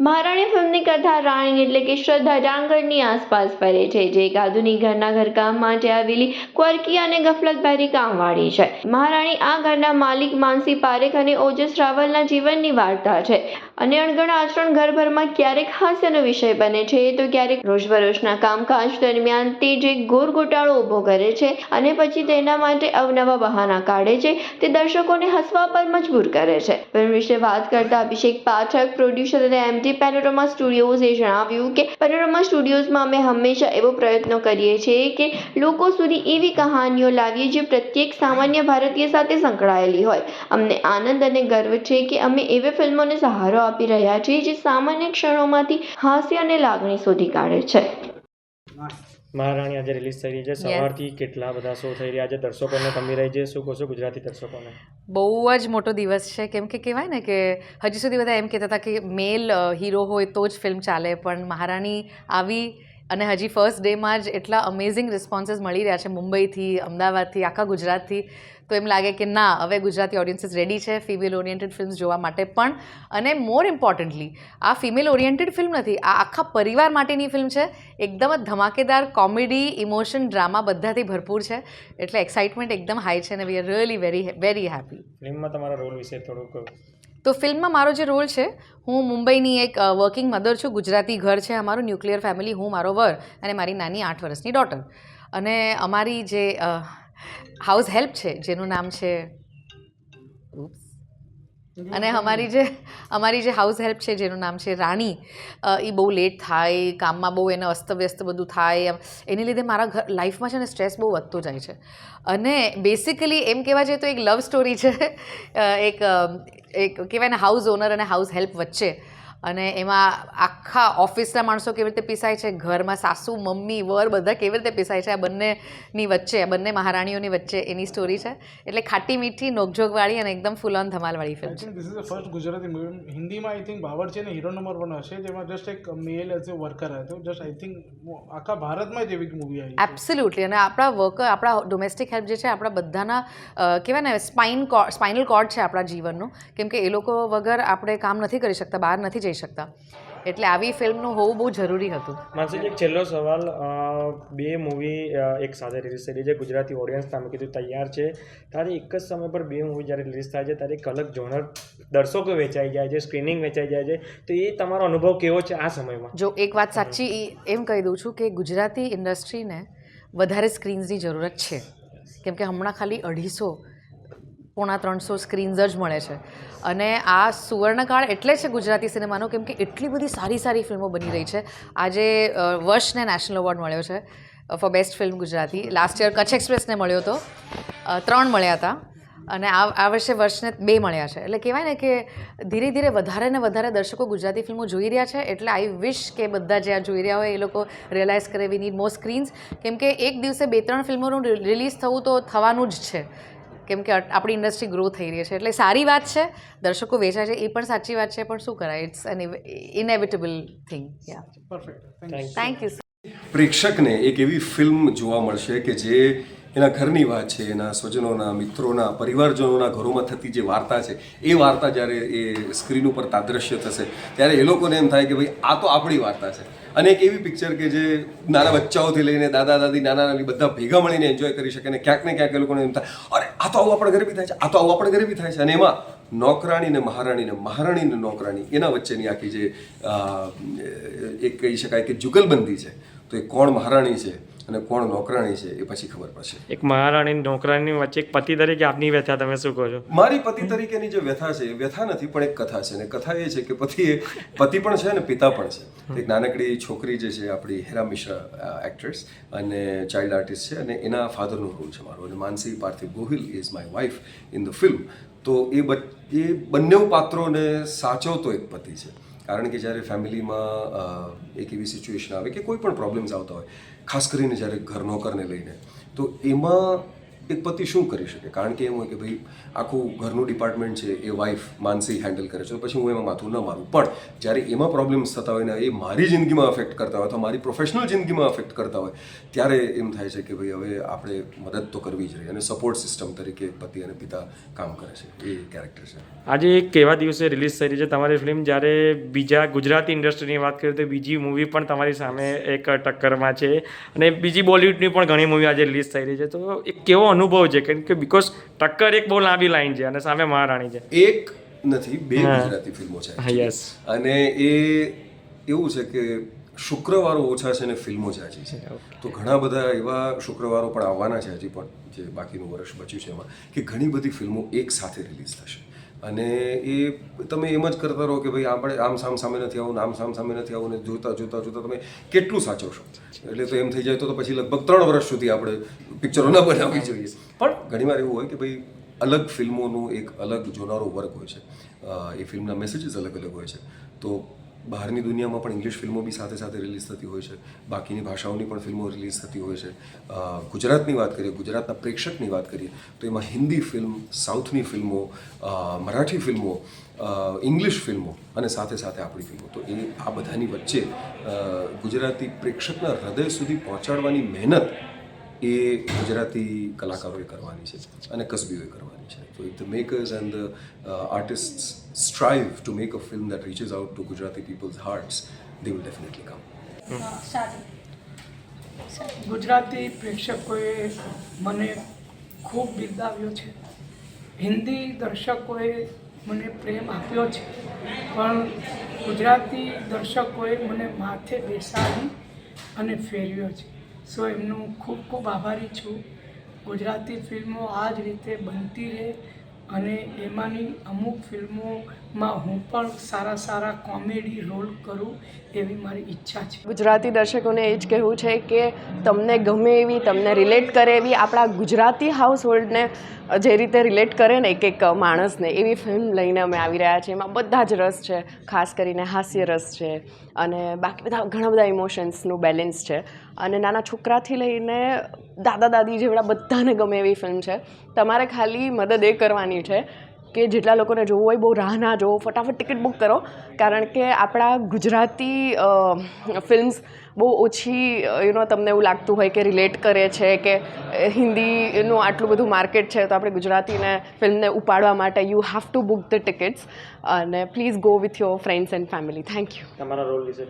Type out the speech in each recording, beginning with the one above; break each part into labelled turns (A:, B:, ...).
A: મહારાણી ફિલ્મની કથા રાણી એટલે કે શ્રદ્ધા ડાંગરની આસપાસ ફરે છે, જે એક આધુનિક ઘરના ઘરકામ માટે આવેલી ક્વર્કી અને ગફલતભરી કામવાળી છે. મહારાણી આ ઘરના માલિક માનસી પારેખ અને ઓજસ રાવલના જીવનની વાર્તા છે. અને અણગણ આચરણ ઘરભરમાં ક્યારેક હાસ્યનો વિષય બને છે, તો ક્યારેક રોજબરોજના કામકાજ દરમિયાન તે જે ઘોર ગોટાળો ઊભો કરે છે અને પછી તેના માટે અવનવા બહાના કાઢે છે, તે દર્શકોને હસવા પર મજબૂર કરે છે. ફિલ્મ વિશે વાત કરતા અભિષેક પાઠક, પ્રોડ્યુસર અને એમડી પેનોરમા સ્ટુડિયોઝે જણાવ્યું કે પેનોરમા સ્ટુડિયોઝમાં અમે હંમેશા એવો પ્રયત્ન કરીએ છીએ કે લોકો સુધી એવી કહાનીઓ લાવીએ જે પ્રત્યેક સામાન્ય ભારતીય સાથે સંકળાયેલી હોય. અમને આનંદ અને ગર્વ છે કે અમે એવી ફિલ્મોને સહારો આપી રહ્યા છીએ જે સામાન્ય ક્ષણોમાંથી હાસ્ય અને લાગણી શોધી કાઢે છે.
B: મહારાણી આજે રિલીઝ થઈ રહી છે. સવારથી કેટલા બધા શો થઈ રહ્યા છે? દર્શકોને તમે રહી છે શું કહો છો ગુજરાતી દર્શકોને.
C: બહુ જ મોટો દિવસ છે. કેમ કે કહેવાય ને કે હજી સુધી બધા એમ કહેતા હતા કે મેલ હીરો હોય તો જ ફિલ્મ ચાલે. પણ મહારાણી આવી અને હજી ફર્સ્ટ ડેમાં જ એટલા અમેઝિંગ રિસ્પોન્સીસ મળી રહ્યા છે મુંબઈથી, અમદાવાદથી, આખા ગુજરાતથી. તો એમ લાગે કે ના, હવે ગુજરાતી ઓડિયન્સીસ રેડી છે ફિમેલ ઓરિએન્ટેડ ફિલ્મ્સ જોવા માટે પણ. અને મોર ઇમ્પોર્ટન્ટલી આ ફિમેલ ઓરિએન્ટેડ ફિલ્મ નથી, આ આખા પરિવાર માટેની ફિલ્મ છે. એકદમ જ ધમાકેદાર કોમેડી ઇમોશન ડ્રામા બધાથી ભરપૂર છે. એટલે એક્સાઇટમેન્ટ એકદમ હાઈ છે અને we are really very very happy
B: ફિલ્મમાં તમારા રોલ વિશે થોડુંક
C: તો ફિલ્મમાં મારો જે રોલ છે, હું મુંબઈની એક વર્કિંગ મધર છું ગુજરાતી ઘર છે અમારું ન્યુક્લિયર ફેમિલી હું, મારો વર અને મારી નાની આઠ વર્ષની ડોટર અને અમારી જે હાઉસ હેલ્પ છે, જેનું નામ છે Oops. અને અમારી જે અમારી જે હાઉસ હેલ્પ છે જેનું નામ છે રાણી એ બહુ લેટ થાય કામમાં બહુ એને અસ્તવ્યસ્ત બધું થાય એમ. એની લીધે મારા ઘર લાઈફમાં છે ને સ્ટ્રેસ બહુ વધતો જાય છે. અને બેસિકલી એમ કહેવા જઈએ તો એક લવ સ્ટોરી છે એક એક કહેવાય ને હાઉસ ઓનર અને હાઉસ હેલ્પ વચ્ચે. અને એમાં આખા ઓફિસના માણસો કેવી રીતે પીસાય છે? ઘરમાં સાસુ મમ્મી વર બધા કેવી રીતે પીસાય છે? આ બંનેની વચ્ચે આ બંને મહારાણીઓની વચ્ચે એની સ્ટોરી છે. એટલે ખાટી મીઠી નોકઝોકવાળી અને એકદમ full on ધમાલવાળી film
D: I this is the first Gujarati movie હિન્દીમાં આઈ થિંક બાવર છે ને હીરો નંબર વન હશે જેમાં જસ્ટ એક મેલ એઝ એ વર્કર હતો. જસ્ટ આઈ થિંક આખા ભારતમાં જ એવી મૂવી આવી છે.
C: એબ્સોલ્યુટલી અને આપણા વર્કર આપણા ડોમેસ્ટિક હેલ્પ જે છે આપણા બધાના કહેવાય ને સ્પાઇન સ્પાઇનલ કોર્ડ છે આપણા જીવનનું. કેમ કે એ લોકો વગર આપણે કામ નથી કરી શકતા બહાર નથી જઈ શકતા. એટલે આવી ફિલ્મનું હોવું બહુ જરૂરી હતું.
B: માનસીજી એક છેલ્લો સવાલ બે મૂવી એક સાથે રિલીઝ થઈ છે ગુજરાતી ઓડિયન્સ તમે કીધું તૈયાર છે. ત્યારે એક જ સમય પર બે મૂવી જ્યારે રિલીઝ થાય છે ત્યારે એક અલગ જોનર દર્શકો વેચાઈ જાય છે સ્ક્રીનિંગ વેચાઈ જાય છે. તો એ તમારો અનુભવ કેવો છે આ સમયમાં?
C: જો એક વાત સાચી એમ કહી દઉં છું કે ગુજરાતી ઇન્ડસ્ટ્રીને વધારે સ્ક્રીન્સની જરૂરત છે. કેમ કે હમણાં ખાલી અઢીસો પોણા ત્રણસો સ્ક્રીન્સ જ મળે છે. અને આ સુવર્ણકાળ એટલે છે ગુજરાતી સિનેમાનો કેમ કે એટલી બધી સારી સારી ફિલ્મો બની રહી છે. આજે વર્ષને નેશનલ એવોર્ડ મળ્યો છે for best film Gujarati. Last year Kutch એક્સપ્રેસને મળ્યો હતો. ત્રણ મળ્યા હતા. અને આ આ વર્ષે વર્ષને બે મળ્યા છે. એટલે કહેવાય ને કે ધીરે ધીરે વધારે ને વધારે દર્શકો ગુજરાતી ફિલ્મો જોઈ રહ્યા છે. એટલે આઈ વિશ કે બધા જે આ જોઈ રહ્યા હોય એ લોકો રિયલાઇઝ કરે વી નીડ મોર સ્ક્રીન્સ કેમ કે એક દિવસે બે ત્રણ ફિલ્મોનું રિલીઝ થવું તો થવાનું જ છે. કેમ કે આપણી ઇન્ડસ્ટ્રી ગ્રો થઈ રહી છે. એટલે સારી વાત છે દર્શકો વેચાય છે એ પણ સાચી વાત છે પણ શું કરાય? It's an inevitable thing yeah
D: Perfect.
C: Thank you
E: પ્રેક્ષકને એક એવી ફિલ્મ જોવા મળશે કે જે એના ઘરની વાત છે એના સ્વજનોના મિત્રોના પરિવારજનોના ઘરોમાં થતી જે વાર્તા છે એ વાર્તા જ્યારે એ સ્ક્રીન ઉપર તાદ્રશ્ય થશે ત્યારે એ લોકોને એમ થાય કે ભાઈ આ તો આપણી વાર્તા છે. અને એક એવી પિક્ચર કે જે નાના બચ્ચાઓથી લઈને દાદા, દાદી, નાના, નાની બધા ભેગા મળીને એન્જોય કરી શકે અને ક્યાંક ને ક્યાંક એ લોકોને એમ થાય, અરે, આ તો આવું આપણે ઘરે બી થાય છે, આ તો આવું આપણે ઘરે બી થાય છે. અને એમાં નોકરાણી ને મહારાણી ને મહારાણી ને નોકરાણી, એના વચ્ચેની આખી જે એક કહી શકાય કે જુગલબંધી છે, તો એ કોણ મહારાણી છે? અને કોણ નોકરાણી છે એ પછી ખબર પડશે.
B: એક મહારાણી નોકરાણીની વચ્ચે એક પતિ તરીકે આપની વ્યથા તમે શું કહો છો?
E: મારી પતિ તરીકેની જે વ્યથા છે એ વ્યથા નથી પણ એક કથા છે. અને કથા એ છે કે પતિ એ પતિ પણ છે અને પિતા પણ છે. એક નાનકડી છોકરી જે છે આપણી હેરા મિશ્રા એક્ટ્રેસ અને ચાઇલ્ડ આર્ટિસ્ટ છે અને એના ફાધરનો રોલ છે મારો. અને Mansi Parthiv Gohil is my wife in the film તો એ બ એ બંને પાત્રોને સાચવતો એક પતિ છે. કારણ કે જ્યારે ફેમિલીમાં એક એવી સિચ્યુએશન આવે કે કોઈ પણ પ્રોબ્લેમ્સ આવતા હોય, ખાસ કરીને જ્યારે ઘર નોકરને લઈને, તો એમાં એક પતિ શું કરી શકે? કારણ કે એમ હોય કે ભાઈ આખું ઘરનું ડિપાર્ટમેન્ટ છે, એ વાઈફ માનસી હેન્ડલ કરે છે પછી હું એમાં માથું ન મારું. પણ જ્યારે એમાં પ્રોબ્લેમ્સ થતા હોય ને, એ મારી જિંદગીમાં અફેક્ટ કરતા હોય અથવા મારી પ્રોફેશનલ જિંદગીમાં અફેક્ટ કરતા હોય, ત્યારે એમ થાય છે કે ભાઈ હવે આપણે મદદ તો કરવી જ રહી અને સપોર્ટ સિસ્ટમ તરીકે પતિ અને પિતા કામ કરે છે. એ કેરેક્ટર છે.
B: આજે એક કેવા દિવસે રિલીઝ થઈ છે તમારી ફિલ્મ જ્યારે બીજા ગુજરાતી ઇન્ડસ્ટ્રીની વાત કરીએ તો બીજી મૂવી પણ તમારી સામે એક ટક્કરમાં છે અને બીજી બોલિવૂડની પણ ઘણી મૂવી આજે રિલીઝ થઈ રહી છે. તો એક કેવો અનુભવ છે કેમ કે બિકોઝ ટક્કર એક બહુ લાંબી લાઈન છે અને સામે મહારાણી છે.
E: એક નથી બે ગુજરાતી ફિલ્મો છે
B: યસ
E: અને એ એવું છે કે શુક્રવારો ઓછા છે ને ફિલ્મો છે. હજી છે તો ઘણા બધા એવા શુક્રવારો પણ આવવાના છે હજી પણ જે બાકીનું વર્ષ બચ્યું છે એમાં કે ઘણી બધી ફિલ્મો એક સાથે રિલીઝ થશે. અને એ તમે એમ જ કરતા રહો કે ભાઈ આપણે આમ સામ સામે નથી આવું ને આમ સામ સામે નથી આવું ને જોતા જોતા જોતા તમે કેટલું સાચવશો એટલે તો એમ થઈ જાય તો તો પછી લગભગ ત્રણ વર્ષ સુધી આપણે પિક્ચરો ન બનાવવી જોઈએ. પણ ઘણીવાર એવું હોય કે ભાઈ અલગ ફિલ્મોનું એક અલગ જોનારો વર્ગ હોય છે. એ ફિલ્મના મેસેજીસ અલગ અલગ હોય છે. તો બહારની દુનિયામાં પણ ઇંગ્લિશ ફિલ્મો બી સાથે સાથે રિલીઝ થતી હોય છે. બાકીની ભાષાઓની પણ ફિલ્મો રિલીઝ થતી હોય છે. ગુજરાતની વાત કરીએ, ગુજરાતના પ્રેક્ષકની વાત કરીએ, તો એમાં હિન્દી ફિલ્મ, સાઉથની ફિલ્મો મરાઠી ફિલ્મો ઇંગ્લિશ ફિલ્મો અને સાથે સાથે આપણી ફિલ્મો. તો એ આ બધાની વચ્ચે ગુજરાતી પ્રેક્ષકના હૃદય સુધી પહોંચાડવાની મહેનત એ ગુજરાતી કલાકારોએ કરવાની છે અને કસબીઓએ કરવાની છે. તો it the makers and the artist strive to make a film that reaches out to Gujarati people's hearts they will definitely come
F: Gujarati પ્રેક્ષકોએ મને ખૂબ બિરદાવ્યો છે. હિન્દી દર્શકોએ મને પ્રેમ આપ્યો છે. પણ ગુજરાતી દર્શકોએ મને માથે બેસાડી અને ફેરવ્યો છે. સો એમનું ખૂબ ખૂબ આભારી છું. ગુજરાતી ફિલ્મો આ જ રીતે બનતી રહે અને એમાંની અમુક ફિલ્મોમાં હું પણ સારા સારા કોમેડી રોલ કરું એવી મારી ઈચ્છા છે.
G: ગુજરાતી દર્શકોને એ જ કહેવું છે કે તમને ગમે એવી, તમને રિલેટ કરે એવી આપણા ગુજરાતી હાઉસ હોલ્ડને જે રીતે રિલેટ કરે ને એક એક માણસને, એવી ફિલ્મ લઈને અમે આવી રહ્યા છીએ. એમાં બધા જ રસ છે, ખાસ કરીને હાસ્ય રસ છે અને બાકી બધા ઘણા બધા ઇમોશન્સનું બેલેન્સ છે. અને નાના છોકરાથી લઈને દાદા દાદી જેવડા બધાને ગમે એવી ફિલ્મ છે. તમારે ખાલી મદદ એ કરવાની છે કે જેટલા લોકોને જોવું હોય બહુ રાહ ના જોવો, ફટાફટ ટિકિટ બુક કરો. કારણ કે આપણા ગુજરાતી ફિલ્મ્સ બહુ ઓછી યુ નો તમને એવું લાગતું હોય કે રિલેટ કરે છે કે હિન્દીનું આટલું બધું માર્કેટ છે તો આપણે ગુજરાતીને ફિલ્મને ઉપાડવા માટે you have to book the tickets અને please go with your friends and family thank you
B: તમારા રોલ વિશે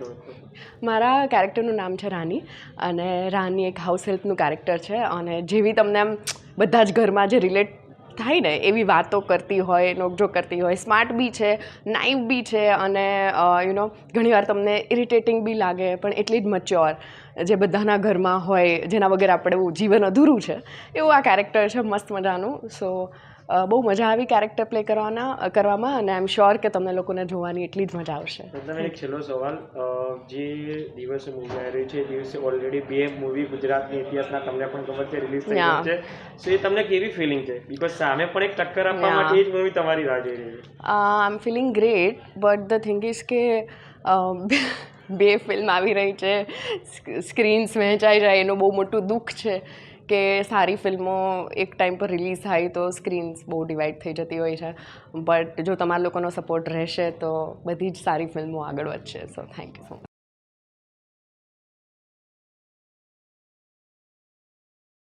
G: મારા કેરેક્ટરનું નામ છે રાની અને રાની એક હાઉસ હેલ્પનું કેરેક્ટર છે અને જેવી તમને આમ બધા જ ઘરમાં જે રિલેટ થાય ને એવી વાતો કરતી હોય નોકઝોક કરતી હોય. સ્માર્ટ બી છે નાઇવ બી છે અને યુ નો ઘણીવાર તમને ઇરિટેટિંગ બી લાગે, પણ એટલી જ મચ્યોર જે બધાના ઘરમાં હોય, જેના વગર આપણે જીવન અધૂરું છે, એવું આ કેરેક્ટર છે મસ્ત મજાનું. સો બહુ મજા આવી કેરેક્ટર પ્લે કરવાના કરવામાં અને આઈ એમ શ્યોર કે તમને લોકોને જોવાની એટલી જ મજા આવશે.
B: તમે એક છેલ્લો સવાલ જે દિવસે મૂવી આવી રહી છે દિવસે ઓલરેડી બે મૂવી ગુજરાતની ઇતિહાસના તમને પણ ખબર છે રિલીઝ થઈ. છે. સો એ તમને કેવી ફિલિંગ છે? બીકોઝ સામે પણ એક ટક્કર આપવા માટે એ જ મૂવી તમારી રાહ જોઈ રહી છે.
G: I am feeling great but the thing is કે બે ફિલ્મ આવી રહી છે સ્ક્રીન્સ વહેંચાઈ જાય એનું બહુ મોટું દુઃખ છે. કે સારી ફિલ્મો એક ટાઈમ પર રિલીઝ થાય તો સ્ક્રીન્સ બહુ ડિવાઈડ થઈ જતી હોય છે. બટ જો તમારા લોકોનો સપોર્ટ રહેશે તો બધી જ સારી ફિલ્મો આગળ વધશે. So thank you so much